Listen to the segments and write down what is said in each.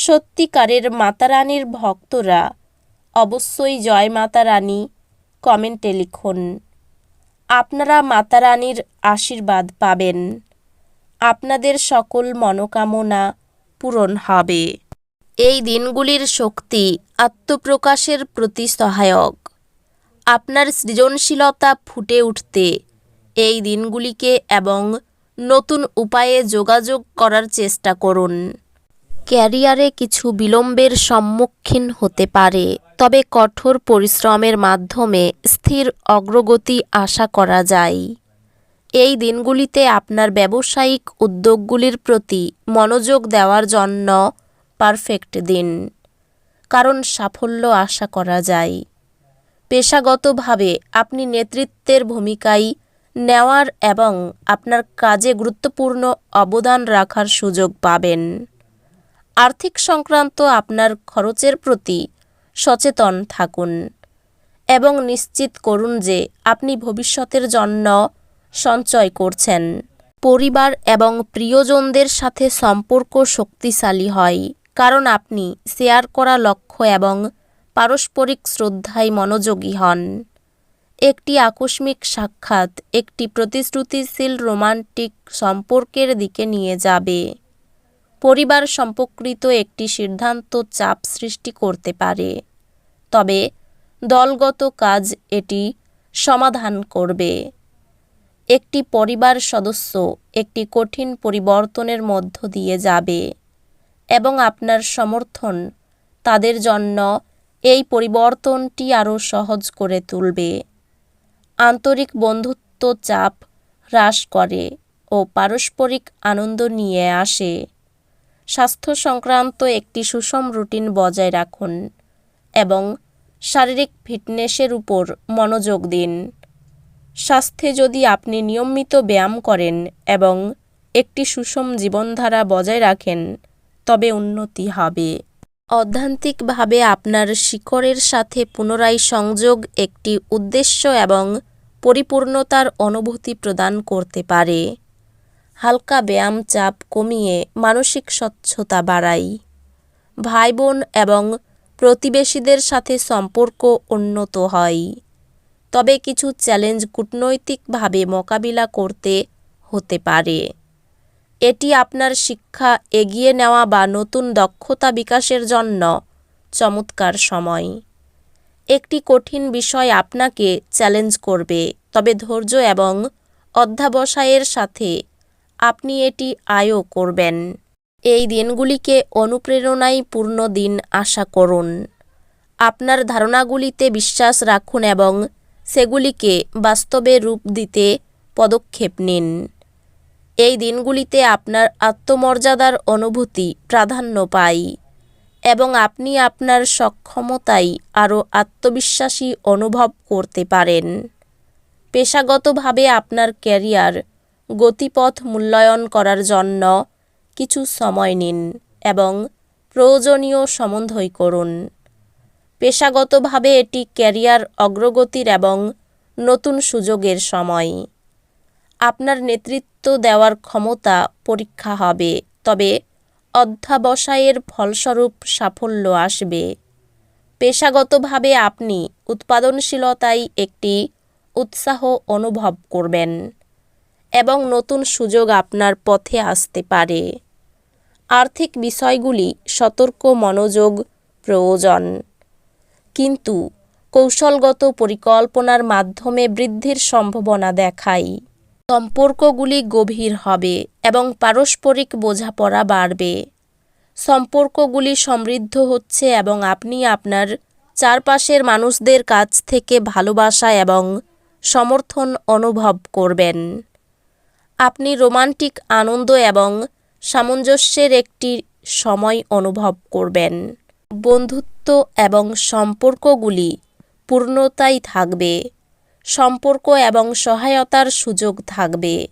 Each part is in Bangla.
সত্যিকারের মাতারানীর ভক্তরা অবশ্যই জয় মাতা রানী কমেন্টে লিখুন। আপনারা মাতারানীর আশীর্বাদ পাবেন। আপনাদের সকল মনোকামনা পূরণ হবে। এই দিনগুলির শক্তি আত্মপ্রকাশের প্রতি সহায়ক। আপনার সৃজনশীলতা ফুটে উঠতে এই দিনগুলিকে এবং নতুন উপায়ে যোগাযোগ করার চেষ্টা করুন। ক্যারিয়ারে কিছু বিলম্বের সম্মুখীন হতে পারে, তবে কঠোর পরিশ্রমের মাধ্যমে স্থির অগ্রগতি আশা করা যায়। এই দিনগুলিতে আপনার ব্যবসায়িক উদ্যোগগুলির প্রতি মনোযোগ দেওয়ার জন্য পারফেক্ট দিন, কারণ সাফল্য আশা করা যায়। পেশাগতভাবে আপনি নেতৃত্বের ভূমিকায় নেওয়ার এবং আপনার কাজে গুরুত্বপূর্ণ অবদান রাখার সুযোগ পাবেন। আর্থিক সংক্রান্ত আপনার খরচের প্রতি সচেতন থাকুন এবং নিশ্চিত করুন যে আপনি ভবিষ্যতের জন্য সঞ্চয় করছেন। পরিবার এবং প্রিয়জনদের সাথে সম্পর্ক শক্তিশালী হয়, কারণ আপনি শেয়ার করা লক্ষ্য এবং পারস্পরিক শ্রদ্ধায় মনোযোগী হন। একটি আকস্মিক সাক্ষাৎ একটি প্রতিশ্রুতিশীল রোমান্টিক সম্পর্কের দিকে নিয়ে যাবে। পরিবার সম্পর্কিত একটি সিদ্ধান্ত চাপ সৃষ্টি করতে পারে। তবে দলগত কাজ এটি সমাধান করবে। একটি পরিবার সদস্য একটি কঠিন পরিবর্তনের মধ্য দিয়ে যাবে এবং আপনার সমর্থন তাদের জন্য এই পরিবর্তনটি আরও সহজ করে তুলবে। আন্তরিক বন্ধুত্ব চাপ হ্রাস করে ও পারস্পরিক আনন্দ নিয়ে আসে। স্বাস্থ্য সংক্রান্ত একটি সুষম রুটিন বজায় রাখুন এবং শারীরিক ফিটনেসের উপর মনোযোগ দিন। স্বাস্থ্যে যদি আপনি নিয়মিত ব্যায়াম করেন এবং একটি সুষম জীবনধারা বজায় রাখেন, তবে উন্নতি হবে। অধ্যান্তিকভাবে আপনার শিকড়ের সাথে পুনরায় সংযোগ একটি উদ্দেশ্য এবং পরিপূর্ণতার অনুভূতি প্রদান করতে পারে। হালকা ব্যায়াম চাপ কমিয়ে মানসিক স্বচ্ছতা বাড়াই। ভাই বোন এবং প্রতিবেশীদের সাথে সম্পর্ক উন্নত হয়। তবে কিছু চ্যালেঞ্জ কূটনৈতিকভাবে মোকাবিলা করতে হতে পারে। এটি আপনার শিক্ষা এগিয়ে নেওয়া বা নতুন দক্ষতা বিকাশের জন্য চমৎকার সময়। একটি কঠিন বিষয় আপনাকে চ্যালেঞ্জ করবে, তবে ধৈর্য এবং অধ্যাবসায়ের সাথে আপনি এটি আয়ও করবেন। এই দিনগুলিকে অনুপ্রেরণায় পূর্ণ দিন আশা করুন। আপনার ধারণাগুলিতে বিশ্বাস রাখুন এবং সেগুলিকে বাস্তবে রূপ দিতে পদক্ষেপ নিন। এই দিনগুলিতে আপনার আত্মমর্যাদার অনুভূতি প্রাধান্য পায় এবং আপনি আপনার সক্ষমতায় আরও আত্মবিশ্বাসী অনুভব করতে পারেন। পেশাগতভাবে আপনার ক্যারিয়ার গতিপথ মূল্যায়ন করার জন্য কিছু সময় নিন এবং প্রয়োজনীয় সমন্বয় করুন। পেশাগতভাবে এটি ক্যারিয়ার অগ্রগতির এবং নতুন সুযোগের সময়। আপনার নেতৃত্ব দেওয়ার ক্ষমতা পরীক্ষা হবে, তবে অধ্যাবসায়ের ফলস্বরূপ সাফল্য আসবে। পেশাগতভাবে আপনি উৎপাদনশীলতায় একটি উৎসাহ অনুভব করবেন। এবং নতুন সুযোগ আপনার পথে আসতে পারে। আর্থিক বিষয়গুলি সতর্ক মনোযোগ, প্রয়োজন। কিন্তু কৌশলগত পরিকল্পনার মাধ্যমে বৃদ্ধির সম্ভাবনা দেখায়। সম্পর্কগুলি গভীর হবে এবং পারস্পরিক বোঝাপড়া বাড়বে। সম্পর্কগুলি সমৃদ্ধ হচ্ছে এবং আপনি আপনার চারপাশের মানুষদের কাছ থেকে ভালোবাসা এবং সমর্থন অনুভব করবেন। আপনি রোমান্টিক আনন্দ এবং সামঞ্জস্যের একটি সময় অনুভব করবেন। বন্ধুত্ব এবং সম্পর্কগুলি পূর্ণতাই থাকবে। সম্পর্ক এবং সহায়তার সুযোগ থাকবে।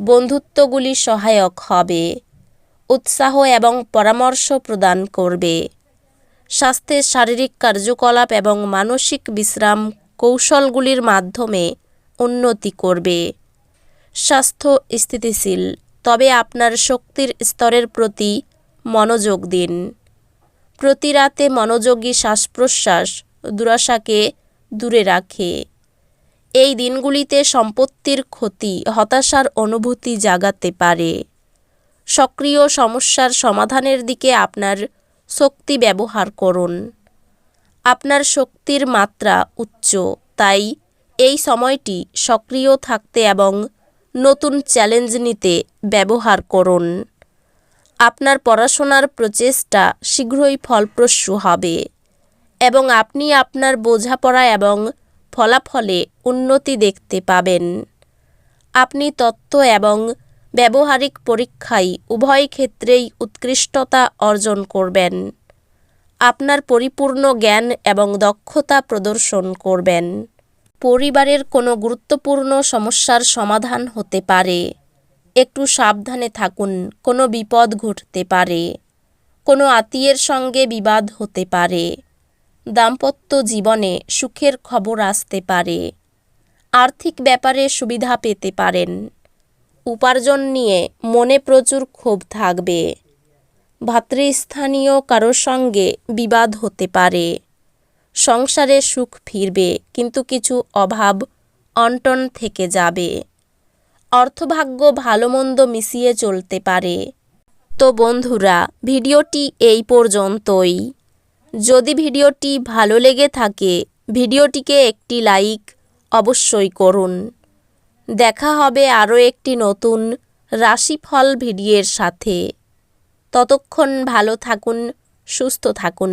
বন্ধুত্বগুলি সহায়ক হবে। উৎসাহ এবং পরামর্শ প্রদান করবে। স্বাস্থ্যের শারীরিক কার্যকলাপ এবং মানসিক বিশ্রাম কৌশলগুলির মাধ্যমে উন্নতি করবে। স্বাস্থ্য স্থিতিশীল, তবে আপনার শক্তির স্তরের প্রতি মনোযোগ দিন। প্রতি রাতে মনোযোগী শ্বাস প্রশ্বাস দুরাশাকে দূরে রাখে। এই দিনগুলিতে সম্পত্তির ক্ষতি, হতাশার অনুভূতি জাগাতে পারে। সক্রিয় সমস্যার সমাধানের দিকে আপনার শক্তি ব্যবহার করুন। আপনার শক্তির মাত্রা উচ্চ, তাই এই সময়টি সক্রিয় থাকতে এবং নতুন চ্যালেঞ্জ নিতে ব্যবহার করুন। আপনার পড়াশোনার প্রচেষ্টা শীঘ্রই ফলপ্রসূ হবে এবং আপনি আপনার বোঝাপড়া এবং ফলাফলে উন্নতি দেখতে পাবেন। আপনি তত্ত্ব এবং ব্যবহারিক পরীক্ষায় উভয় ক্ষেত্রেই উৎকৃষ্টতা অর্জন করবেন। আপনার পরিপূর্ণ জ্ঞান এবং দক্ষতা প্রদর্শন করবেন। পরিবারের কোনো গুরুত্বপূর্ণ সমস্যার সমাধান হতে পারে। একটু সাবধানে থাকুন, কোনো বিপদ ঘটতে পারে। কোনো আত্মীয়ের সঙ্গে বিবাদ হতে পারে। দাম্পত্য জীবনে সুখের খবর আসতে পারে। আর্থিক ব্যাপারে সুবিধা পেতে পারেন। উপার্জন নিয়ে মনে প্রচুর ক্ষোভ থাকবে। ভাতৃস্থানীয় কারোর সঙ্গে বিবাদ হতে পারে। সংসারে সুখ ফিরবে, কিন্তু কিছু অভাব অন্টন থেকে যাবে। অর্থভাগ্য ভালো মন্দ মিশিয়ে চলতে পারে। তো বন্ধুরা, ভিডিওটি এই পর্যন্তই। যদি ভিডিওটি ভালো লেগে থাকে, ভিডিওটিকে একটি লাইক অবশ্যই করুন। দেখা হবে আরও একটি নতুন রাশিফল ভিডিওর সাথে। ততক্ষণ ভালো থাকুন, সুস্থ থাকুন।